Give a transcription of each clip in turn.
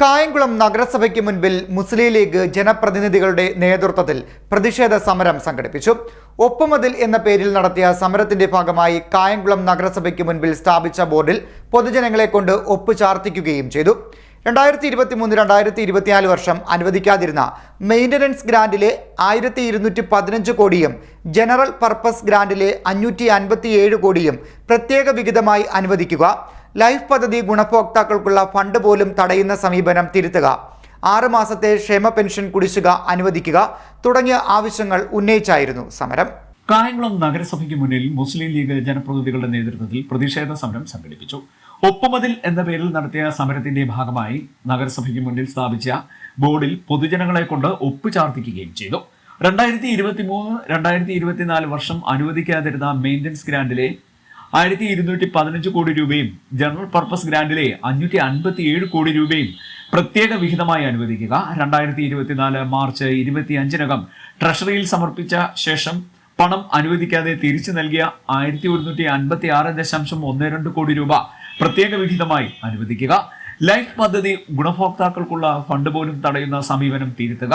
കായംകുളം നഗരസഭയ്ക്ക് മുൻപിൽ മുസ്ലിം ലീഗ് ജനപ്രതിനിധികളുടെ നേതൃത്വത്തിൽ പ്രതിഷേധ സമരം സംഘടിപ്പിച്ചു. ഒപ്പമതിൽ എന്ന പേരിൽ നടത്തിയ സമരത്തിന്റെ ഭാഗമായി കായംകുളം നഗരസഭയ്ക്ക് മുൻപിൽ സ്ഥാപിച്ച ബോർഡിൽ പൊതുജനങ്ങളെ കൊണ്ട് ഒപ്പ് ചാർത്തിക്കുകയും ചെയ്തു. രണ്ടായിരത്തി ഇരുപത്തി മൂന്ന് രണ്ടായിരത്തി ഇരുപത്തിനാല് വർഷം അനുവദിക്കാതിരുന്ന മെയിന്റനൻസ് ഗ്രാൻഡിലെ ആയിരത്തി ഇരുന്നൂറ്റി പതിനഞ്ച് കോടിയും ജനറൽ പർപ്പസ് ഗ്രാൻഡിലെ അഞ്ഞൂറ്റി അൻപത്തിയേഴ് കോടിയും പ്രത്യേക വിഹിതമായി അനുവദിക്കുക. ലൈഫ് പദ്ധതി ഗുണഭോക്താക്കൾക്കുള്ള ഫണ്ട് പോലും തടയുന്ന സമീപനം തിരുത്തുക. ആറ് മാസത്തെ ക്ഷേമ പെൻഷൻ കുടിശ്ശിക അനുവദിക്കുക തുടങ്ങിയ ആവശ്യങ്ങൾ ഉന്നയിച്ചായിരുന്നു സമരം. കായംകുളം നഗരസഭയ്ക്ക് മുന്നിൽ മുസ്ലിം ലീഗ് ജനപ്രതിനിധികളുടെ നേതൃത്വത്തിൽ പ്രതിഷേധ സമരം സംഘടിപ്പിച്ചു. ഒപ്പുമതിൽ എന്ന പേരിൽ നടത്തിയ സമരത്തിന്റെ ഭാഗമായി നഗരസഭയ്ക്ക് മുന്നിൽ സ്ഥാപിച്ച ബോർഡിൽ പൊതുജനങ്ങളെ കൊണ്ട് ഒപ്പ് ചാർത്തിക്കുകയും ചെയ്തു. രണ്ടായിരത്തി ഇരുപത്തി മൂന്ന് രണ്ടായിരത്തി ഇരുപത്തിനാല് വർഷം അനുവദിക്കാതിരുന്ന മെയിന്റനൻസ് ഗ്രാൻഡിലെ ആയിരത്തി ഇരുന്നൂറ്റി പതിനഞ്ച് കോടി രൂപയും ജനറൽ പർപ്പസ് ഗ്രാൻഡിലെ അഞ്ഞൂറ്റി അൻപത്തി ഏഴ് കോടി രൂപയും പ്രത്യേക വിഹിതമായി അനുവദിക്കുക. രണ്ടായിരത്തി ഇരുപത്തിനാല് മാർച്ച് ഇരുപത്തി അഞ്ചിനകം ട്രഷറിയിൽ സമർപ്പിച്ച ശേഷം പണം അനുവദിക്കാതെ തിരിച്ചു നൽകിയ ആയിരത്തി ഒരുന്നൂറ്റി അൻപത്തി ആറ് ദശാംശം ഒന്ന് രണ്ട് കോടി രൂപ പ്രത്യേക വിഹിതമായി അനുവദിക്കുക. ലൈഫ് പദ്ധതി ഗുണഭോക്താക്കൾക്കുള്ള ഫണ്ട് പോലും തടയുന്ന സമീപനം തിരുത്തുക.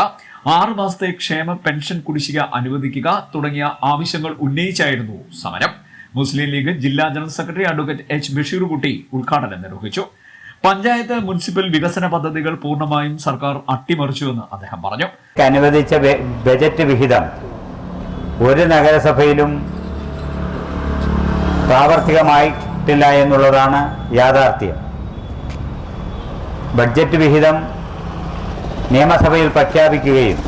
ആറു മാസത്തെ ക്ഷേമ പെൻഷൻ കുടിശ്ശിക അനുവദിക്കുക തുടങ്ങിയ ആവശ്യങ്ങൾ ഉന്നയിച്ചായിരുന്നു സമരം. മുസ്ലിം ലീഗ് ജില്ലാ general secretary advocate H Basheerkutty ഉദ്ഘാടനം നിർവഹിച്ചു. പഞ്ചായത്ത് മുനിസിപ്പൽ വികസന പദ്ധതികൾ പൂർണമായും സർക്കാർ അട്ടിമറിച്ചുവെന്ന് അദ്ദേഹം പറഞ്ഞു. അനുവദിച്ച ബജറ്റ് വിഹിതം ഒരു നഗരസഭയിലും പ്രാവർത്തികമായിട്ടില്ല എന്നുള്ളതാണ് യാഥാർത്ഥ്യം. ബഡ്ജറ്റ് വിഹിതം നിയമസഭയിൽ പ്രഖ്യാപിക്കുകയും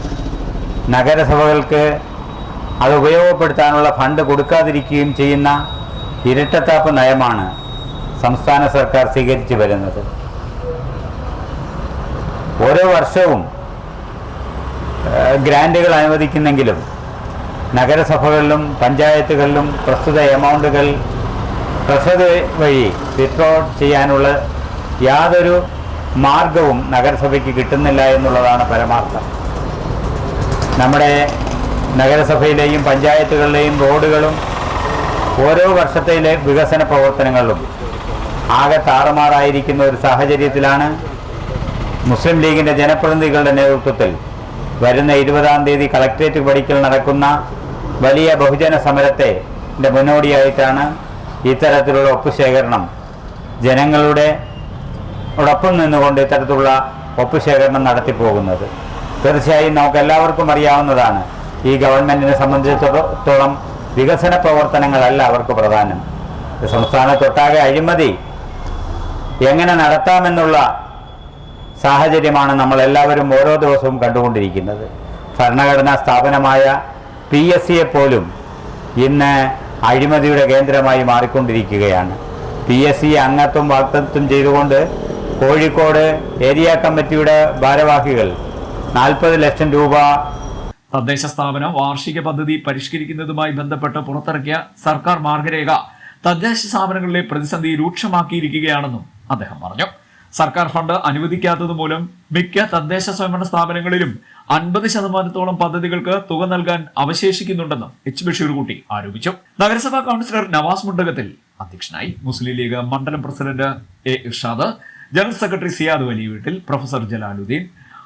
നഗരസഭകൾക്ക് അത് ഉപയോഗപ്പെടുത്താനുള്ള ഫണ്ട് കൊടുക്കാതിരിക്കുകയും ചെയ്യുന്ന ഇരട്ടത്താപ്പ് നയമാണ് സംസ്ഥാന സർക്കാർ സ്വീകരിച്ചു വരുന്നത്. ഓരോ വർഷവും ഗ്രാന്റുകൾ അനുവദിക്കുന്നെങ്കിലും നഗരസഭകളിലും പഞ്ചായത്തുകളിലും പ്രസ്തുത എമൗണ്ടുകൾ ട്രഷറി വഴി വിത്ഡ്രോ ചെയ്യാനുള്ള യാതൊരു മാർഗവും നഗരസഭയ്ക്ക് കിട്ടുന്നില്ല എന്നുള്ളതാണ് പരമാർത്ഥം. നമ്മുടെ നഗരസഭയിലെയും പഞ്ചായത്തുകളിലെയും റോഡുകളും ഓരോ വർഷത്തിലെ വികസന പ്രവർത്തനങ്ങളിലും ആകെ താറുമാറായിരിക്കുന്ന ഒരു സാഹചര്യത്തിലാണ് മുസ്ലിം ലീഗിന്റെ ജനപ്രതിനിധികളുടെ നേതൃത്വത്തിൽ വരുന്ന ഇരുപതാം തീയതി കളക്ട്രേറ്റ് പടിക്കൽ നടക്കുന്ന വലിയ ബഹുജന സമരത്തെ മുന്നോടിയായിട്ടാണ് ഇത്തരത്തിലുള്ള ഒപ്പുശേഖരണം. ജനങ്ങളുടെ ഒപ്പം നിന്നുകൊണ്ട് ഇത്തരത്തിലുള്ള ഒപ്പുശേഖരണം നടത്തിപ്പോകുന്നത്. തീർച്ചയായും നമുക്ക് എല്ലാവർക്കും അറിയാവുന്നതാണ് ഈ ഗവൺമെന്റിനെ സംബന്ധിച്ചിടത്തോളം വികസന പ്രവർത്തനങ്ങളല്ല അവർക്ക് പ്രധാനം. സംസ്ഥാനത്തൊട്ടാകെ അഴിമതി. എങ്ങനെ നടത്താമെന്നുള്ള സാഹചര്യമാണ് നമ്മളെല്ലാവരും ഓരോ ദിവസവും കണ്ടുകൊണ്ടിരിക്കുന്നത്. ഭരണഘടനാ സ്ഥാപനമായ പി എസ് സിയെ പോലും ഇന്ന് അഴിമതിയുടെ കേന്ദ്രമായി മാറിക്കൊണ്ടിരിക്കുകയാണ്. പി എസ് സി അംഗത്വം വാക്തത്വം ചെയ്തുകൊണ്ട് കോഴിക്കോട് ഏരിയ കമ്മിറ്റിയുടെ ഭാരവാഹികൾ നാൽപ്പത് ലക്ഷം രൂപ തദ്ദേശ സ്ഥാപന വാർഷിക പദ്ധതി പരിഷ്കരിക്കുന്നതുമായി ബന്ധപ്പെട്ട് പുറത്തിറക്കിയ സർക്കാർ മാർഗരേഖ തദ്ദേശ സ്ഥാപനങ്ങളിലെ പ്രതിസന്ധി രൂക്ഷമാക്കിയിരിക്കുകയാണെന്നും അദ്ദേഹം പറഞ്ഞു. സർക്കാർ ഫണ്ട് അനുവദിക്കാത്തത് മൂലം മിക്ക തദ്ദേശ സ്വയംഭരണ സ്ഥാപനങ്ങളിലും അൻപത് ശതമാനത്തോളം പദ്ധതികൾക്ക് തുക നൽകാൻ അവശേഷിക്കുന്നുണ്ടെന്നും എച്ച് ബഷീർകുട്ടി ആരോപിച്ചു. നഗരസഭാ കൗൺസിലർ നവാസ് മുണ്ടകത്തിൽ അധ്യക്ഷനായി മുസ്ലിം ലീഗ് മണ്ഡലം president A Irshad general secretary Siyad വലിയ വീട്ടിൽ പ്രൊഫസർ ജലാലുദ്ദീൻ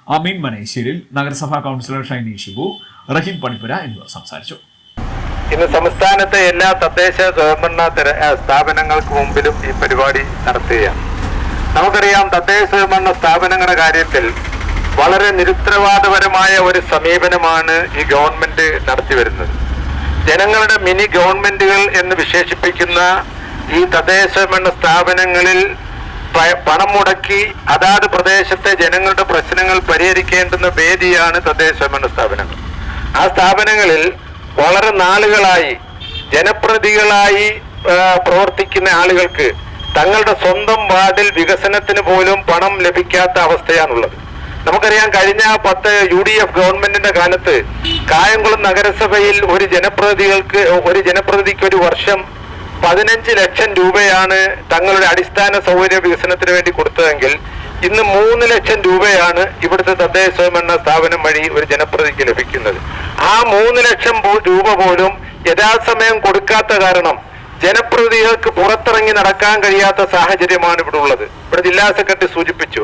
അമീൻ മനേശ്വരിൽ നഗരസഭാ കൗൺസിലർ ഷൈനി ഷിബു റഹീം പണിപ്പുര എന്നിവർ സംസാരിച്ചു. ഇന്ന് സംസ്ഥാനത്തെ എല്ലാ തദ്ദേശ സ്വയംഭരണ സ്ഥാപനങ്ങൾക്ക് മുമ്പിലും ഈ പരിപാടി നടത്തുകയാണ്. നമുക്കറിയാം തദ്ദേശ സ്വയംഭരണ സ്ഥാപനങ്ങളുടെ കാര്യത്തിൽ വളരെ നിരുത്തരവാദപരമായ ഒരു സമീപനമാണ് ഈ ഗവൺമെന്റ് നടത്തിവരുന്നത് ജനങ്ങളുടെ മിനി ഗവൺമെന്റുകൾ എന്ന് വിശേഷിപ്പിക്കുന്ന ഈ തദ്ദേശ സ്വയംഭരണ സ്ഥാപനങ്ങളിൽ പണം മുടക്കി അതാത് പ്രദേശത്തെ ജനങ്ങളുടെ പ്രശ്നങ്ങൾ പരിഹരിക്കേണ്ടുന്ന വേദിയാണ് തദ്ദേശ സ്വയംഭരണ സ്ഥാപനങ്ങൾ. ആ സ്ഥാപനങ്ങളിൽ വളരെ നാളുകളായി ജനപ്രതികളായി പ്രവർത്തിക്കുന്ന ആളുകൾക്ക് തങ്ങളുടെ സ്വന്തം വാർഡിൽ വികസനത്തിന് പോലും പണം ലഭിക്കാത്ത അവസ്ഥയാണുള്ളത്. നമുക്കറിയാം കഴിഞ്ഞ പത്ത് യു ഡി എഫ് ഗവൺമെന്റിന്റെ കാലത്ത് കായംകുളം നഗരസഭയിൽ ഒരു ജനപ്രതികൾക്ക് ഒരു ജനപ്രതിക്ക് ഒരു വർഷം പതിനഞ്ച് ലക്ഷം രൂപയാണ് തങ്ങളുടെ അടിസ്ഥാന സൗകര്യ വികസനത്തിന് വേണ്ടി കൊടുത്തതെങ്കിൽ ഇന്ന് മൂന്ന് ലക്ഷം രൂപയാണ് ഇവിടുത്തെ തദ്ദേശ സ്വയംഭരണ സ്ഥാപനം വഴി ഒരു ജനപ്രതിക്ക് ലഭിക്കുന്നത്. ആ മൂന്ന് ലക്ഷം രൂപ പോലും യഥാസമയം കൊടുക്കാത്ത കാരണം ജനപ്രതിനിധികൾക്ക് പുറത്തിറങ്ങി നടക്കാൻ കഴിയാത്ത സാഹചര്യമാണ് ഇവിടെ ഉള്ളത്. ഇവിടെ ജില്ലാ സെക്രട്ടറി സൂചിപ്പിച്ചു.